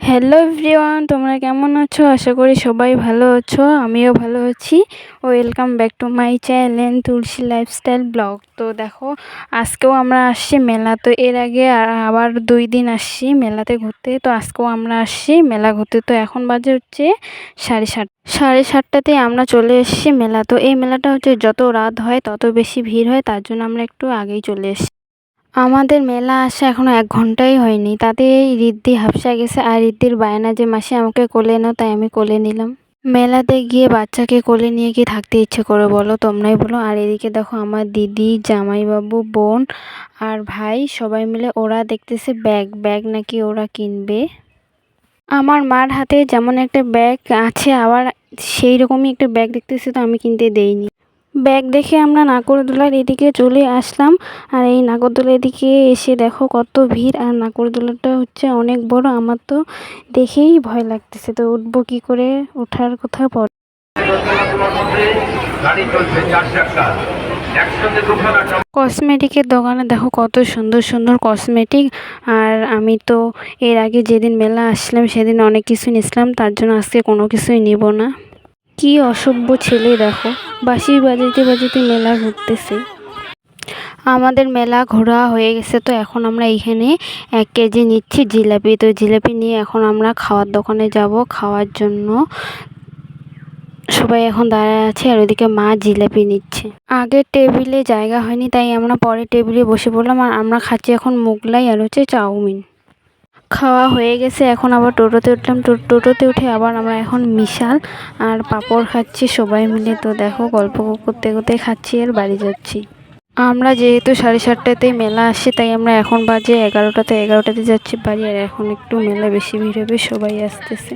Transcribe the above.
Hello everyone তোমরা কেমন আছো? আশা করি সবাই ভালো আছো, আমিও ভালো আছি। Welcome back to my channel Tulsi lifestyle blog তো দেখো, আজকেও আমরা আসছি মেলা তো এর আগে আবার দুই দিন আসছি মেলাতে ঘুরতে। তো আজকেও আমরা আসছি, মেলা ঘুরতে। তো এখন বাজে হচ্ছে সাড়ে সাত, সাড়ে সাতটাতে আমরা চলে এসেছি মেলা তো এই মেলাটা হচ্ছে যত রাত হয়, তত বেশি ভিড় হয়, তার জন্য আমরা একটু আগেই চলে এসেছি। আমাদের মেলা আসা এখনও এক ঘন্টাই হয়নি। তাতে এই রিদ্ধি হাফসা গেছে আর রিদ্ধির বায়না যে মাসি আমাকে কোলে নাও তাই আমি কোলে নিলাম। মেলাতে গিয়ে বাচ্চাকে কোলে নিয়ে কি থাকতে ইচ্ছে করে, বলো তোমরাই বলো। আর এদিকে দেখো আমার দিদি, জামাইবাবু, বোন আর ভাই সবাই মিলে ওরা দেখতেছে ব্যাগ। ব্যাগ নাকি ওরা কিনবে। আমার মার হাতে যেমন একটা ব্যাগ আছে, আবার সেই রকমই একটা ব্যাগ দেখতেছি, তো আমি কিনতে দেইনি। ব্যাগ দেখে আমরা নাগরদোলার এদিকে চলে আসলাম। আর এই নাগরদোলার এদিকে এসে দেখো কত ভিড়। আর নাগরদোলাটা হচ্ছে অনেক বড়। আমার তো দেখেই ভয় লাগতেছে। তো উঠবো কি করে? ওঠার কথা পর কসমেটিকের দোকানে দেখো কত সুন্দর সুন্দর কসমেটিক। আর আমি তো এর আগে যেদিন মেলা আসলাম সেদিন অনেক কিছু নিয়েছিলাম। তার জন্য আজকে কোনো কিছুই নিব না। কি অসভ্য ছেলে দেখো। বাঁশি বাজাইতে বাজাইতে মেলা ঘুরতেছে। আমাদের মেলা ঘোরা হয়ে গেছে তো এখন আমরা এইখানে এক কেজি নিচ্ছি জিলাপি। তো জিলাপি নিয়ে এখন আমরা খাওয়ার দোকানে যাব। খাওয়ার জন্য সবাই এখন দাঁড়ায় আছে আর ওদিকে মা জিলাপি নিচ্ছে। আগের টেবিলে জায়গা হয়নি, তাই আমরা পরের টেবিলে বসে পড়লাম আর আমরা খাচ্ছি এখন মোগলাই আর হচ্ছে চাউমিন। খাওয়া হয়ে গেছে, এখন আবার টোটোতে উঠলাম। টোটোতে উঠে আবার আমরা এখন মিশাল আর পাঁপড় খাচ্ছি সবাই মিলে। তো দেখো, গল্প করতে করতে খাচ্ছি আর বাড়ি যাচ্ছি। আমরা যেহেতু সাড়ে সাতটাতেই মেলা আসছে, তাই আমরা এখন বাজে এগারোটাতে এগারোটাতে যাচ্ছি বাড়ি। আর এখন একটু মেলা বেশি ভিড় হবে, সবাই আসতেছে।